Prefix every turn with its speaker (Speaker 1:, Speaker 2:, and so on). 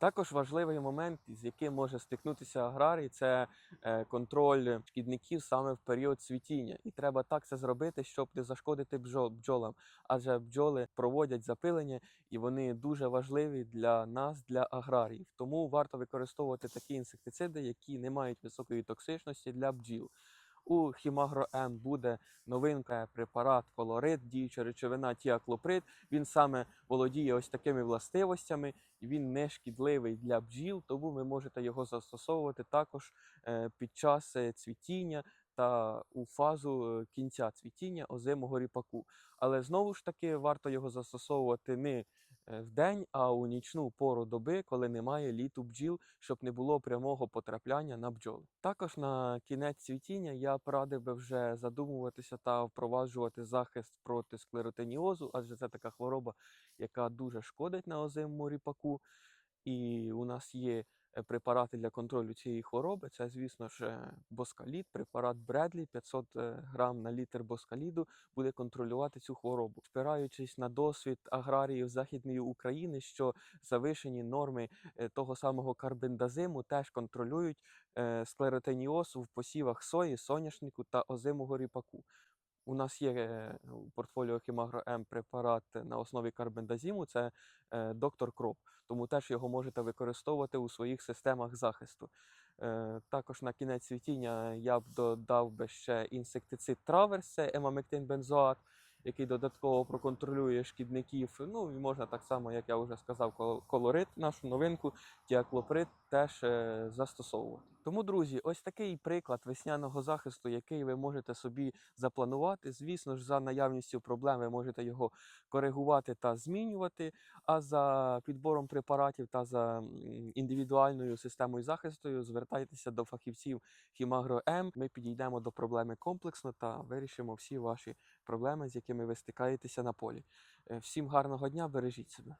Speaker 1: Також важливий момент, з яким може стикнутися аграрій, це е, контроль шкідників саме в період цвітіння. І треба так це зробити, щоб не зашкодити бджол- бджолам. Адже бджоли проводять запилення, і вони дуже важливі для нас, для аграріїв. Тому варто використовувати такі інсектициди, які не мають високої токсичності для бджіл. У Хімагро М буде новинка препарат колорит, діюча речовина тіаклоприд. Він саме володіє ось такими властивостями, він не шкідливий для бджіл, тому ви можете його застосовувати також е, під час е, цвітіння та у фазу е, кінця цвітіння озимого ріпаку. Але знову ж таки варто його застосовувати не е, день, а у нічну пору доби, коли немає літу бджіл, щоб не було прямого потрапляння на бджоли. Також на кінець цвітіння я порадив би вже задумуватися та впроваджувати захист проти склеротиніозу, адже це така хвороба, яка дуже шкодить на озимому ріпаку. І у нас є препарати для контролю цієї хвороби. Це, звісно ж, е, боскалід, препарат Бредлі, 500 е, грам на літр боскаліду буде контролювати цю хворобу. Спираючись на досвід аграріїв Західної України, що завишені норми е, того самого карбендазиму теж контролюють е, склеротиніоз в посівах сої, соняшнику та озимого ріпаку. У нас є е, у портфоліо Хімагро М препарат на основі карбендазіму, це е, доктор Кроп. Тому теж його можете використовувати у своїх системах захисту. Е, Також на кінець світіння я б додав би ще інсектицид траверс, це емамектин бензоат, який додатково проконтролює шкідників. Ну і можна так само, як я вже сказав, кол- колорит, нашу новинку, діаклоприд теж е, застосовувати. Тому, друзі, ось такий приклад весняного захисту, який ви можете собі запланувати. Звісно ж, за наявністю проблем ви можете його коригувати та змінювати. А за підбором препаратів та за індивідуальною системою захисту звертайтеся до фахівців Хімагро М. Ми підійдемо до проблеми комплексно та вирішимо всі ваші проблеми, з якими ви стикаєтеся на полі. Е, Всім гарного дня, бережіть себе.